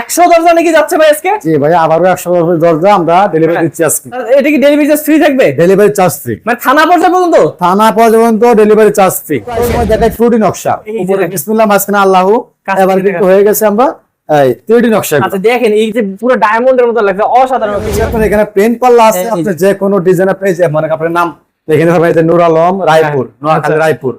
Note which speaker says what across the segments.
Speaker 1: একশো দরজা নাকি যাচ্ছে ভাই আজকে?
Speaker 2: জি ভাই আবারও একশো দরজা আমরা ডেলিভারি
Speaker 1: হ্যাঁ।
Speaker 2: দিচ্ছি আজকে।
Speaker 1: এটা কি ডেলিভারি চার্জ ফ্রি থাকবে?
Speaker 2: ডেলিভারি চার্জ ফ্রি
Speaker 1: মানে থানা পর্যন্ত
Speaker 2: থানা পর্যন্ত ডেলিভারি চার্জ ফ্রি টুডি নকশা। উপরে বিসমিল্লাহ আল্লাহ। এবার কিন্তু হয়ে গেছে আমরা নকশা।
Speaker 1: আচ্ছা দেখেন এই যে পুরো ডায়মন্ডের মতো লাগছে অসাধারণ
Speaker 2: এখানে পেন পাল্লা আছে
Speaker 1: এই যে।
Speaker 2: আপনি যে কোনো ডিজাইনের পেয়ে মানে আপনার নাম এখানে নুর আলম রায়পুর
Speaker 1: হ্যাঁ,
Speaker 2: নোয়াখালী। রায়পুর।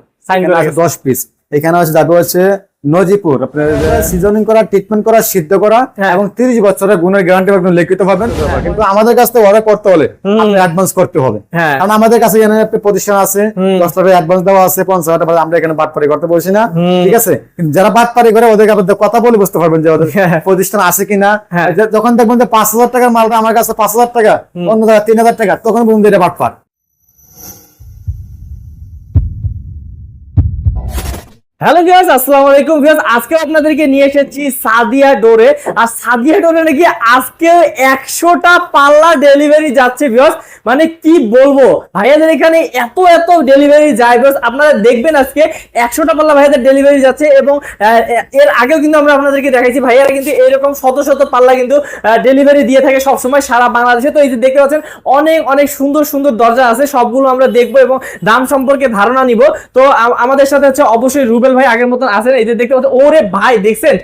Speaker 2: দশ পিস এখানে আছে যাবে হচ্ছে নজিপুর। আপনার সিজনিং করা ট্রিটমেন্ট করা সিদ্ধ করা
Speaker 1: হ্যাঁ।
Speaker 2: এবং তিরিশ বছরের গুণের গ্যারান্টি একদম লিখিত পাবেন। কিন্তু আমাদের কাছ থেকে অর্ডার করতে হলে অ্যাডভান্স করতে হবে।
Speaker 1: হ্যাঁ।
Speaker 2: কারণ আমাদের কাছে প্রতিষ্ঠান আছে দশ টাকা অ্যাডভান্স দেওয়া আছে পঞ্চাশ হাজার টাকা আমরা এখানে বাটপারি করতে বলছি না। ঠিক আছে? যারা বাটপারি করে ওদের আপনাদের কথা বলে বুঝতে পারবেন যে ওদের
Speaker 1: হ্যাঁ।
Speaker 2: প্রতিষ্ঠান আছে কিনা।
Speaker 1: হ্যাঁ।
Speaker 2: যখন দেখবেন যে পাঁচ হাজার টাকার মালটা আমার কাছে পাঁচ হাজার টাকা অন্য জায়গায় তিন হাজার টাকা তখন বুঝুন যে এটা বাটপার।
Speaker 1: হ্যালো ভিউয়ার্স আসসালামু আলাইকুম ভিউয়ার্স আজকে আপনাদেরকে নিয়ে এসেছি সাদিয়া ডোরে। আর সাদিয়া ডোরে নাকি আজকে একশোটা পাল্লা ডেলিভারি যাচ্ছে ভিউয়ার্স মানে কি বলব? ভাইয়াদের এখানে এত এত ডেলিভারি যায় ভিউয়ার্স আপনারা দেখবেন আজকে একশোটা পাল্লা ভাইয়াদের ডেলিভারি যাচ্ছে এবং এর আগেও কিন্তু আমরা আপনাদেরকে দেখাইছি। ভাইয়ারা কিন্তু এরকম শত শত পাল্লা কিন্তু ডেলিভারি দিয়ে থাকে সবসময় সারা বাংলাদেশে। তো এই যে দেখতে পাচ্ছেন, অনেক অনেক সুন্দর সুন্দর দরজা আছে। সবগুলো আমরা দেখব এবং দাম সম্পর্কে ধারণা নিব। তো আমাদের সাথে হচ্ছে অবশ্যই রুবেল ভাই আগের মতন আছেন এই যে দেখতে পাচ্ছেন ওরে ভাই দেখছেন?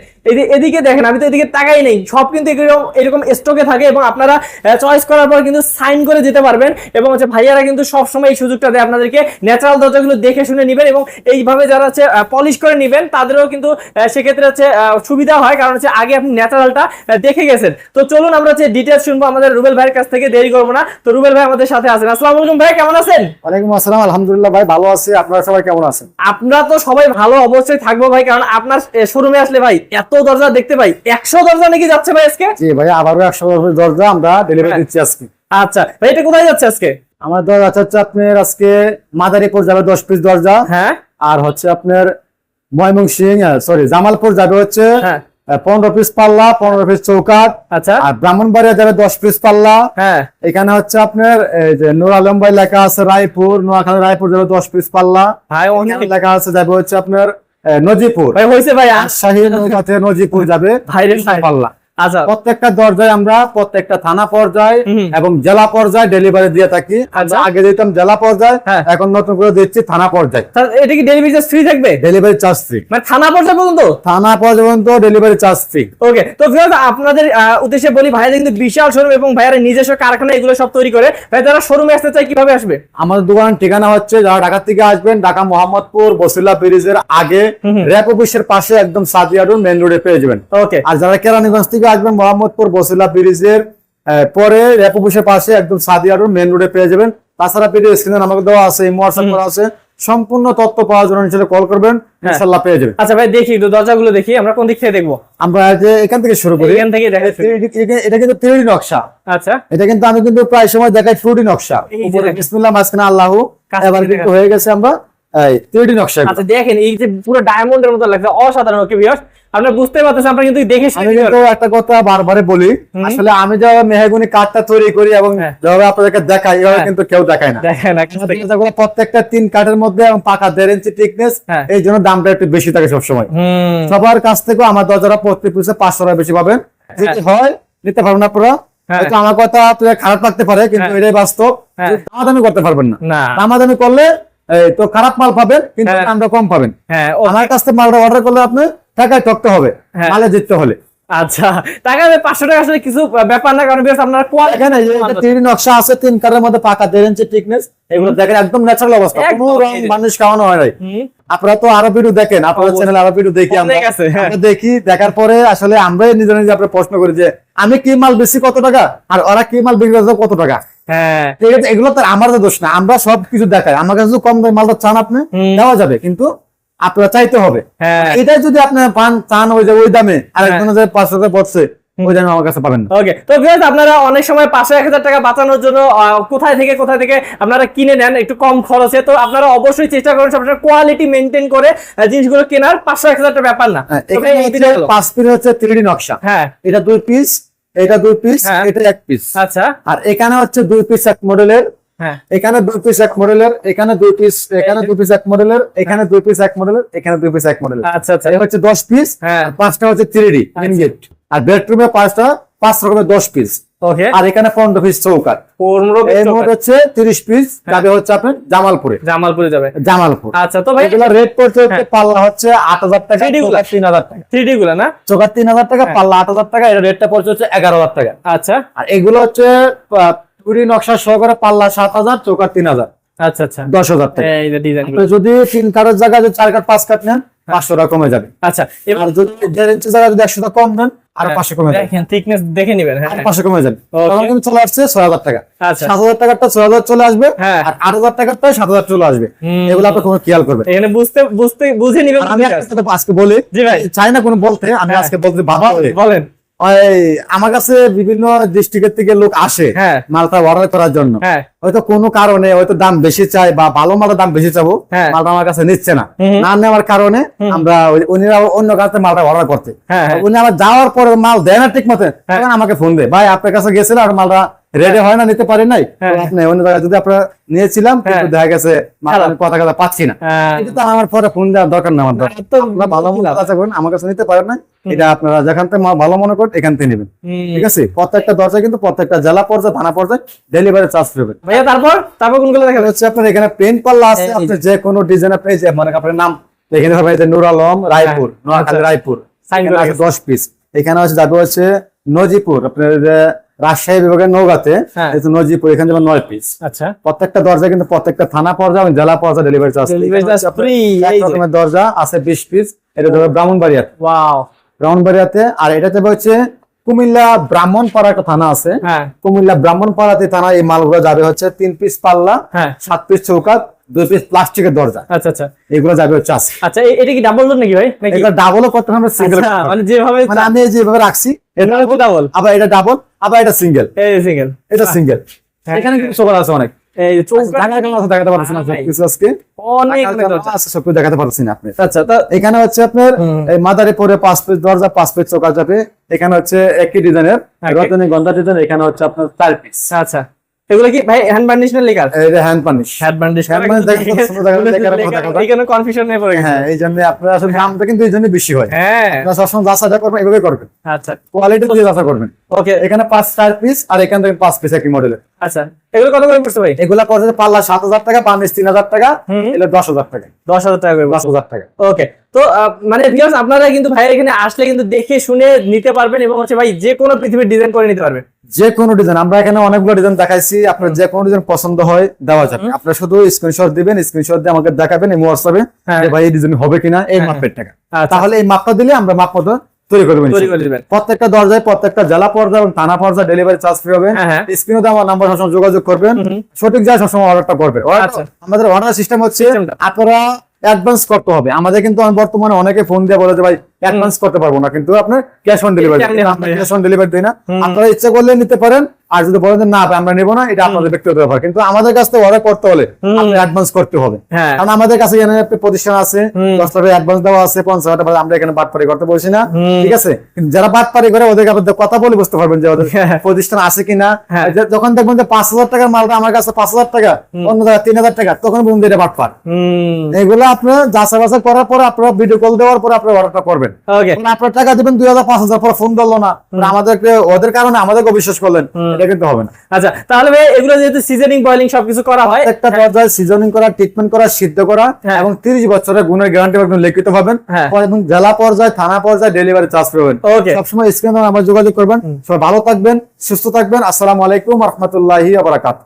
Speaker 1: এদিকে দেখেন আমি তো এদিকে তাকাই নেই। সব কিন্তু এরকম এরকম স্টকে থাকে এবং আপনারা চয়েস করার পর কিন্তু সাইন করে দিতে পারবেন এবং হচ্ছে ভাইয়ারা কিন্তু সবসময় এই সুযোগটা দেয় আপনাদেরকে। ন্যাচারাল দরজাগুলো দেখে শুনে নেবেন এবং এইভাবে যারা হচ্ছে পলিশ করে নেবেন তাদেরও কিন্তু সেক্ষেত্রে হচ্ছে সুবিধা হয়। কারণ হচ্ছে আগে আপনি ন্যাচারালটা দেখে গেছেন। তো চলুন আমরা হচ্ছে ডিটেলস শুনব আমাদের রুবেল ভাইয়ের কাছ থেকে দেরি করব না। তো রুবেল ভাই আমাদের সাথে আছেন। আসসালামু আলাইকুম ভাই কেমন আছেন?
Speaker 2: ওয়ালাইকুম আসসালাম আলহামদুলিল্লাহ ভাই ভালো আছি। আপনারা সবাই কেমন আছেন?
Speaker 1: আপনারা তো সবাই ভালো অবশ্যই থাকব ভাই কারণ আপনার শোরুমে আসলে ভাই এত দরজা দেখতে পাই। একশো দরজা নাকি যাচ্ছে ভাই আজকে?
Speaker 2: জি ভাই আবারও একশো দরজা আমরা ডেলিভারি
Speaker 1: হ্যাঁ।
Speaker 2: দিচ্ছি আজকে।
Speaker 1: আচ্ছা ভাই এটা কোথায় যাচ্ছে আজকে?
Speaker 2: আমার দরজা আছে হচ্ছে আপনার আজকে মাদারীপুর যাবে দশ পিস দরজা।
Speaker 1: হ্যাঁ।
Speaker 2: আর হচ্ছে আপনার ময়মনসিং সরি জামালপুর যাবে হচ্ছে
Speaker 1: হ্যাঁ।
Speaker 2: পনেরো পিস পাল্লা পনেরো পিস চৌকাট
Speaker 1: আচ্ছা।
Speaker 2: আর ব্রাহ্মণবাড়িয়া যাবে দশ পিস পাল্লা।
Speaker 1: হ্যাঁ।
Speaker 2: এখানে হচ্ছে আপনার এই যে নুর আলম ভাই লেখা আছে রায়পুর নোয়াখালী রায়পুর যাবে দশ পিস পাল্লা। লেখা আছে যাবে হচ্ছে আপনার নজিপুর।
Speaker 1: ভাই হইছে ভাই
Speaker 2: শাহী নৌকাতে নজিপুর যাবে।
Speaker 1: ভাইরে
Speaker 2: পাল্লা।
Speaker 1: আচ্ছা
Speaker 2: প্রত্যেকটা দরজায় আমরা প্রত্যেকটা থানা পর্যায়ে এবং জেলা পর্যায়ে ডেলিভারি দিয়ে থাকি।
Speaker 1: আচ্ছা।
Speaker 2: আগে দিতাম জেলা পর্যায়ে
Speaker 1: হ্যাঁ।
Speaker 2: এখন নতুন করে দিচ্ছি থানা পর্যায়ে।
Speaker 1: এটা কি ডেলিভারি চার্জ ফ্রি থাকবে?
Speaker 2: ডেলিভারি চার্জ ফ্রি
Speaker 1: মানে থানা পর্যায়ে পর্যন্ত?
Speaker 2: থানা পর্যন্ত ডেলিভারি চার্জ ফ্রি
Speaker 1: ওকে তো ভিউয়ার্স আপনাদের উদ্দেশ্যে বলি ভাইয়া কিন্তু বিশাল শোরুম এবং ভাইয়ারা নিজস্ব কারখানা এগুলো সব তৈরি করে। ভাই যারা শোরুমে আসতে চায় কীভাবে আসবে?
Speaker 2: আমাদের দোকানের ঠিকানা হচ্ছে যারা ঢাকা থেকে আসবেন ঢাকা মোহাম্মদপুর বসিলা ব্রিজের আগে। র্যাপ অফিসের পাশে একদম সাদিয়া রোড মেন রোডে পেয়ে যাবেন।
Speaker 1: ওকে
Speaker 2: আর যারা কেরানীগঞ্জ থেকে আসবেন মোহাম্মদপুর বসিলা ব্রিজের পরে অফিসের পাশে একদম সাদিয়া রোড মেন রোডে পেয়ে যাবেন। তাছাড়া ভিডিও স্ক্রিনে আমাকে দেওয়া আছে হোয়াটসঅ্যাপ করা আছে। সম্পূর্ণ তথ্য পাওয়ার জন্য নিচে কল করবেন
Speaker 1: হ্যাঁ।
Speaker 2: ইনশাল্লাহ পেয়ে যাবেন।
Speaker 1: আচ্ছা ভাই দেখি একটু দরজাগুলো দেখি আমরা কোন দিক থেকে দেখব?
Speaker 2: আমরা যে এখান থেকে শুরু করি।
Speaker 1: এখান থেকে দেখা
Speaker 2: 3D এটা- কিন্তু থ্রি নকশা।
Speaker 1: আচ্ছা।
Speaker 2: এটা কিন্তু আমি কিন্তু প্রায় সময় দেখাই টুডি নকশা। উপরে বিসমিল্লাহ মাঝখানে আল্লাহ এবার কিন্তু হয়ে গেছে আমরা নকশা
Speaker 1: আচ্ছা দেখেন এই যে পুরো ডায়মন্ডের মতো লাগছে অসাধারণ ওকে ভিউয়ার্স আপনারা বুঝতে পারতেছেন আমরা কিন্তু দেখে
Speaker 2: আমি কিন্তু একটা কথা বারবারে বলি। আসলে আমি মেহগুনি কাঠটা তৈরি করি এবং
Speaker 1: হ্যাঁ।
Speaker 2: যেভাবে আপনাদেরকে দেখাই এভাবে
Speaker 1: হ্যাঁ।
Speaker 2: কিন্তু কেউ দেখায় না প্রত্যেকটা তিন কাঠের মধ্যে এবং পাকা দেড় ইঞ্চি টিকনেস
Speaker 1: হ্যাঁ।
Speaker 2: এই জন্য দামটা একটু বেশি থাকে সবসময় সবার কাছ থেকেও আমার দরজাটা প্রত্যেক পিসে পাঁচশো টাকা বেশি পাবেন হয় নিতে পারবেন আপনারা। হয়তো আমার কথা খারাপ লাগতে পারে কিন্তু। এটাই বাস্তব। দামাদামি করতে পারবেন না দামাদামি করলে তো খারাপ মাল পাবেন কিন্তু
Speaker 1: হ্যাঁ।
Speaker 2: দামটা কম পাবেন।
Speaker 1: হ্যাঁ
Speaker 2: আমার কাছ থেকে মালটা অর্ডার করলে আপনি টাকায় ঠকতে হবে
Speaker 1: হ্যাঁ।
Speaker 2: মালে জিততে হলে।
Speaker 1: আচ্ছা টাকা পাঁচশো টাকা আসলে কিছু ব্যাপার না কারণ viewers আপনারা
Speaker 2: এখানে এই যে একটা তিন নকশা আছে তিন কারের মধ্যে পাকা দেড় ইঞ্চি টিকনেস এগুলো দেখেন একদম ন্যাচারাল অবস্থা
Speaker 1: একদম
Speaker 2: কোনো রং মানুষ খাওয়ানো হয় নাই। আপনারা তো আরও ভিডিও দেখেন আপনার চ্যানেল আরও ভিডিও দেখি আমরা।
Speaker 1: হ্যাঁ।
Speaker 2: আমরা দেখি দেখার পরে আসলে আমরাই নিজে নিজে আপনার প্রশ্ন করি যে আমি কি মাল বেশি কত টাকা? আর ওরা কি মাল বিক্রি কত টাকা?
Speaker 1: হ্যাঁ।
Speaker 2: এগুলো তো আমার দোষ না আমরা সবকিছু দেখাই। আমার কাছে কম দামে মালটা চান আপনি দেওয়া যাবে কিন্তু আপনারা চাইতে হবে।
Speaker 1: হ্যাঁ।
Speaker 2: এটাই যদি আপনার পান চান ওই যে ওই দামে আর
Speaker 1: হ্যাঁ।
Speaker 2: একজনের পাঁচশো টাকা পড়ছে ওই দামে আমার কাছে পাবেন
Speaker 1: ওকে তো ভিউয়ার্স আপনারা অনেক সময় পাঁচশো এক হাজার টাকা বাঁচানোর জন্য কোথায় থেকে কোথায় থেকে আপনারা কিনে নেন একটু কম খরচে তো আপনারা অবশ্যই চেষ্টা করুন সবসময় কোয়ালিটি মেনটেন করে জিনিসগুলো কেনার। পাঁচশো এক হাজার টাকা ব্যাপার না।
Speaker 2: হ্যাঁ। পাঁচ পিস হচ্ছে থ্রি নকশা।
Speaker 1: হ্যাঁ।
Speaker 2: এটা দুই পিস এটা দুই পিস
Speaker 1: হ্যাঁ।
Speaker 2: এটা এক পিস
Speaker 1: আচ্ছা।
Speaker 2: আর এখানে হচ্ছে দুই পিস এক মডেলের
Speaker 1: হ্যাঁ।
Speaker 2: এখানে দুই পিস এক মডেলের এখানে দুই পিস এখানে দুই পিস এক মডেলের এখানে দুই পিস এক মডেলের এখানে দুই পিস এক মডেলের
Speaker 1: আচ্ছা আচ্ছা।
Speaker 2: হচ্ছে দশ পিস
Speaker 1: হ্যাঁ।
Speaker 2: পাঁচটা হচ্ছে থ্রি ডি
Speaker 1: আচ্ছা।
Speaker 2: গেট আর বেডরুমে পাঁচটা পাঁচ রকমের দশ পিস
Speaker 1: ওকে
Speaker 2: আর এখানে পনেরো পিস চৌকাট হচ্ছে পিস যাবে হচ্ছে আপনার জামালপুরে।
Speaker 1: জামালপুরে যাবে।
Speaker 2: জামালপুর।
Speaker 1: আচ্ছা তো ভাই
Speaker 2: এগুলা রেট পড়ছে হচ্ছে পাল্লা হচ্ছে আট হাজার টাকা
Speaker 1: 3D গুলা?
Speaker 2: তিন হাজার টাকা।
Speaker 1: না?
Speaker 2: টাকা
Speaker 1: হ্যাঁ।
Speaker 2: পাল্লা আট হাজার টাকা এটা রেটটা পড়ছে হচ্ছে টাকা।
Speaker 1: আচ্ছা।
Speaker 2: আর এগুলো হচ্ছে নকশা সহকারে পাল্লা
Speaker 1: আচ্ছা আচ্ছা।
Speaker 2: দশ হাজার টাকা।
Speaker 1: এই ডিজাইন
Speaker 2: যদি তিন কাঠের জায়গায় যদি চার কাঠ পাঁচ কাঠ নেন পাঁচশো টাকা কমে যাবে।
Speaker 1: আচ্ছা এবার
Speaker 2: যদি দেড় ইঞ্চি জায়গায় যদি একশো টাকা কম নেন আর পাঁচশো কমে যাবে।
Speaker 1: দেখেন থিকনেস দেখে নিবেন হ্যাঁ।
Speaker 2: পাঁচশো কমে যাবে। তখন কিন্তু চলে আসছে ছয় হাজার টাকা।
Speaker 1: আচ্ছা।
Speaker 2: সাত হাজার টাকাটা ছয় হাজার চলে আসবে
Speaker 1: হ্যাঁ।
Speaker 2: আর আট হাজার সাত হাজার চলে আসবে।
Speaker 1: হুম।
Speaker 2: এগুলো আপনি কোনো খেয়াল করবেন।
Speaker 1: এখানে বুঝতে বুঝতে বুঝে নিবেন
Speaker 2: আমি আজকে বলি
Speaker 1: জি ভাই।
Speaker 2: চাই না কোনো বলতে আমি
Speaker 1: হ্যাঁ।
Speaker 2: আজকে বলতে বাবা
Speaker 1: বলেন।
Speaker 2: আমার কাছে বিভিন্ন ডিস্ট্রিক্টের থেকে লোক আসে
Speaker 1: হ্যাঁ।
Speaker 2: মালটা অর্ডার করার জন্য।
Speaker 1: হ্যাঁ।
Speaker 2: হয়তো কোনো কারণে হয়তো দাম বেশি চাই বা ভালো মালের দাম বেশি চাবো
Speaker 1: হ্যাঁ।
Speaker 2: মালটা আমার কাছে নিচ্ছে না। না নেওয়ার কারণে আমরা উনিরা অন্য কাছে মালটা অর্ডার করতে। উনি আমার যাওয়ার পরে মাল দেয় না ঠিক মতো আমাকে ফোন দেয় ভাই আপনার কাছে গেছিল আর মালটা রেডি হয়। না নিতে পারেন নাই?
Speaker 1: হ্যাঁ।
Speaker 2: আপনি অন্য জায়গায় যদি আপনারা নিয়েছিলাম কিন্তু
Speaker 1: হ্যাঁ।
Speaker 2: দেখা গেছে কথা কথা পাচ্ছি না।
Speaker 1: হ্যাঁ।
Speaker 2: এটা তো আমার পরে ফোন দেওয়ার দরকার না আমার আপনারা ভালো মনে কাছে করুন আমার কাছে নিতে পারেন না এটা আপনারা যেখান থেকে ভালো মনে করেন এখান থেকে নেবেন। ঠিক আছে? প্রত্যেকটা দরজা কিন্তু প্রত্যেকটা জেলা পর্যায়ে থানা পর্যায়ে ডেলিভারি চার্জ পাবেন
Speaker 1: ভাইয়া তারপর? তারপর কোনগুলো দেখা
Speaker 2: হচ্ছে আপনার এখানে পেন পাল্লা আছে। আপনি যে। কোনো ডিজাইনের পেয়ে যাবেন মানে আপনার নাম। এখানে হবে যে নুর আলম রায়পুর নোয়াখালী
Speaker 1: আচ্ছা।
Speaker 2: রায়পুর। দশ পিস এখানে হচ্ছে যাবে হচ্ছে নজিপুর। আপনার যে রাজশাহী বিভাগের নৌগাতে
Speaker 1: হ্যাঁ।
Speaker 2: নজিপুর এখানে যাবে নয় পিস
Speaker 1: আচ্ছা।
Speaker 2: প্রত্যেকটা দরজা কিন্তু প্রত্যেকটা থানা পর্যায়ে এবং জেলা পর্যায়ে ডেলিভারি চার্জ। রকমের দরজা আছে বিশ পিস এটা ধরো ব্রাহ্মণবাড়িয়াতে ব্রাহ্মণবাড়িয়াতে আর এটা যাবে হচ্ছে কুমিল্লা ব্রাহ্মণপাড়া একটা থানা আছে।
Speaker 1: হ্যাঁ।
Speaker 2: কুমিল্লা ব্রাহ্মণপাড়াতে থানা এই মালগুলো যাবে হচ্ছে তিন পিস পাল্লা
Speaker 1: হ্যাঁ।
Speaker 2: সাত পিস চৌকাত দুই পিস প্লাস্টিকের দরজা।
Speaker 1: আচ্ছা আচ্ছা।
Speaker 2: এগুলো যাবে হচ্ছে আশি।
Speaker 1: আচ্ছা এটা কি ডাবল নাকি ভাই? নাকি
Speaker 2: ডাবলও করতে হবে সিঙ্গেল
Speaker 1: আচ্ছা, মানে যেভাবে
Speaker 2: মানে আমি যেভাবে রাখছি
Speaker 1: এটা হচ্ছে ডাবল
Speaker 2: আবার এটা ডাবল আবার এটা সিঙ্গেল
Speaker 1: এই সিঙ্গেল
Speaker 2: এটা সিঙ্গেল
Speaker 1: হ্যাঁ।
Speaker 2: এখানে কিন্তু চৌকাত আছে অনেক।
Speaker 1: এই
Speaker 2: দেখাতে পারছি না
Speaker 1: ভাই।
Speaker 2: আজকে।
Speaker 1: অনেক
Speaker 2: ঢাকার
Speaker 1: অনেক
Speaker 2: কেমন
Speaker 1: দরজা।
Speaker 2: আছে সবকিছু দেখাতে পারছি না আপনি।
Speaker 1: আচ্ছা তা
Speaker 2: এখানে হচ্ছে আপনার। এই মাদারে পরে পাঁচ পিস দরজা পাঁচ পিস চৌকাত যাবে। এখানে হচ্ছে একই ডিজাইনের. রজনীগন্ধা ডিজাইন এখানে হচ্ছে আপনার চার পিস
Speaker 1: আচ্ছা। এগুলো কি? ভাই হ্যান্ড বান্ডিশ না
Speaker 2: লেখা এটা hand varnish
Speaker 1: hand varnish
Speaker 2: hand varnish দেখে তো সুন্দর দেখা যায়, লেখার কথা কথা।
Speaker 1: এখানে কনফিউশন নেই পড়ে
Speaker 2: হ্যাঁ এই জন্য আপনার আসলে দামটা কিন্তু এই জন্য বেশি হয়।
Speaker 1: হ্যাঁ।
Speaker 2: আপনারা সবসময় যাচাইটা করবেন এভাবে করবেন।
Speaker 1: আচ্ছা।
Speaker 2: কোয়ালিটি দিয়ে যাচাই করবেন।
Speaker 1: ওকে
Speaker 2: এখানে পাঁচ চার পিস আর এখান থেকে পাঁচ পিস একই মডেলের
Speaker 1: আচ্ছা এগুলো কত করে পড়ছে ভাই?
Speaker 2: এগুলা পড়ছে পাল্লা সাত হাজার টাকা তিন হাজার টাকা। দশ হাজার টাকা।
Speaker 1: দশ হাজার টাকা
Speaker 2: দশ হাজার টাকা।
Speaker 1: ওকে তো মানে ভিউয়ার্স আপনারা কিন্তু ভাই এখানে আসলে কিন্তু দেখে শুনে নিতে পারবেন এবং হচ্ছে ভাই যে কোনো পৃথিবীর ডিজাইন করে নিতে পারবেন।
Speaker 2: যে কোনো ডিজাইন আমরা এখানে অনেকগুলো ডিজাইন দেখাইছি আপনার যে কোনো ডিজাইন পছন্দ হয় দেওয়া যাবে। আপনার শুধু স্ক্রিনশট দিবেন স্ক্রিনশট দিয়ে আমাকে দেখাবেন এই হোয়াটসঅ্যাপে
Speaker 1: হ্যাঁ।
Speaker 2: ভাই এই ডিজাইন হবে কিনা এই
Speaker 1: হ্যাঁ।
Speaker 2: মাপের টাকা।
Speaker 1: আচ্ছা।
Speaker 2: তাহলে এই মাপটা দিলে আমরা মাপ মতো তৈরি করে দেবেন
Speaker 1: তৈরি করে দিবেন।
Speaker 2: প্রত্যেকটা দরজায় প্রত্যেকটা জেলা পর্যায়ে এবং থানা পর্যায়ে ডেলিভারি চার্জ ফ্রি হবে। স্ক্রিনে আমার নাম্বার সবসময় যোগাযোগ করবেন। সঠিক জায়গায় সবসময় অর্ডারটা করবেন।
Speaker 1: আচ্ছা।
Speaker 2: আমাদের অর্ডার সিস্টেম হচ্ছে। আপনারা অ্যাডভান্স করতে হবে। আমাদের কিন্তু বর্তমানে অনেকে ফোন দিয়ে বলে যে ভাই অ্যাডভান্স করতে পারব না কিন্তু আপনার cash on delivery cash on delivery দিই না। আপনারা ইচ্ছা করলে নিতে পারেন আর যদি বলেন না আমরা নেব না এটা আপনাদের ব্যক্তিগত ব্যাপার। কিন্তু আমাদের কাছ থেকে অর্ডার করতে হলে আপনি অ্যাডভান্স করতে হবে।
Speaker 1: হ্যাঁ।
Speaker 2: কারণ আমাদের কাছে প্রতিষ্ঠান আছে। দশ টাকা অ্যাডভান্স দেওয়া আছে পঞ্চাশ টাকা আমরা এখানে বাটপারি করতে বলছি না। ঠিক আছে? যারা বাটপারি করে ওদেরকে আপনাদের কথা বলে বুঝতে পারবেন যে ওদের
Speaker 1: হ্যাঁ।
Speaker 2: প্রতিষ্ঠান আছে কিনা।
Speaker 1: হ্যাঁ।
Speaker 2: যখন দেখবেন যে পাঁচ হাজার টাকার মালটা আমার কাছে পাঁচ হাজার টাকা অন্য জায়গায় তিন হাজার টাকা তখন বলুন যে এটা বাটপার। এগুলো আপনার যাচাই বাছাই করার পর আপনারা ভিডিও কল দেওয়ার পর আপনার অর্ডারটা করবেন।
Speaker 1: ওকে
Speaker 2: আপনার টাকা দিবেন দুই হাজার পাঁচ হাজার পর ফোন ধরলো না। আমাদেরকে ওদের কারণে আমাদেরকে বিশ্বাস করলেন এটা কিন্তু হবে না।
Speaker 1: আচ্ছা তাহলে এগুলো যেহেতু সিজনিং বয়লিং সবকিছু করা হয়
Speaker 2: একটা পর্যায়ে সিজনিং করা ট্রিটমেন্ট করা সিদ্ধ করা
Speaker 1: হ্যাঁ।
Speaker 2: এবং তিরিশ বছরের গুণের গ্যারান্টি একদম লিখিত পাবেন।
Speaker 1: হ্যাঁ।
Speaker 2: এবং জেলা পর্যায়ে থানা পর্যায়ে ডেলিভারি চার্জ পাবেন।
Speaker 1: ওকে
Speaker 2: সবসময় স্ক্রিনে আমার যোগাযোগ করবেন। সবাই ভালো থাকবেন সুস্থ থাকবেন। আসসালামু আলাইকুম রহমতুল্লাহি আবরাকাত